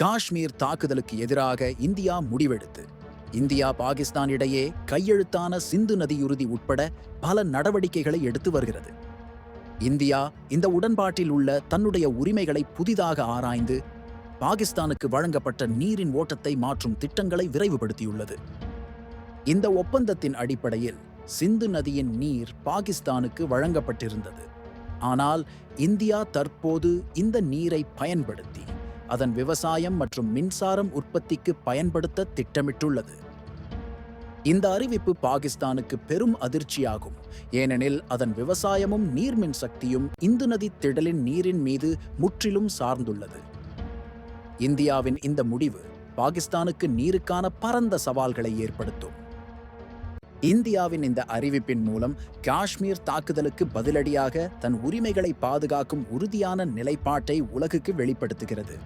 காஷ்மீர் தாக்குதலுக்கு எதிராக இந்தியா முடிவெடுத்து. இந்தியா பாகிஸ்தான் இடையே கையெழுத்தான சிந்து நதியுறுதி உட்பட பல நடவடிக்கைகளை எடுத்து வருகிறது. இந்தியா இந்த உடன்பாட்டில் உள்ள தன்னுடைய உரிமைகளை புதிதாக ஆராய்ந்து பாகிஸ்தானுக்கு வழங்கப்பட்ட நீரின் ஓட்டத்தை மாற்றும் திட்டங்களை விரைவுபடுத்தியுள்ளது. இந்த ஒப்பந்தத்தின் அடிப்படையில் சிந்து நதியின் நீர் பாகிஸ்தானுக்கு வழங்கப்பட்டிருந்தது. ஆனால் இந்தியா தற்போது இந்த நீரை பயன்படுத்தி அதன் விவசாயம் மற்றும் மின்சாரம் உற்பத்திக்கு பயன்படுத்த திட்டமிட்டுள்ளது. இந்த அறிவிப்பு பாகிஸ்தானுக்கு பெரும் அதிர்ச்சியாகும். ஏனெனில் அதன் விவசாயமும் நீர்மின் சக்தியும் இந்து நதி திடலின் நீரின் மீது முற்றிலும் சார்ந்துள்ளது. இந்தியாவின் இந்த முடிவு பாகிஸ்தானுக்கு நீருக்கான பரந்த சவால்களை ஏற்படுத்தும். இந்தியாவின் இந்த அறிவிப்பின் மூலம் காஷ்மீர் தாக்குதலுக்கு பதிலடியாக தன் உரிமைகளை பாதுகாக்கும் உறுதியான நிலைப்பாட்டை உலகுக்கு வெளிப்படுத்துகிறது.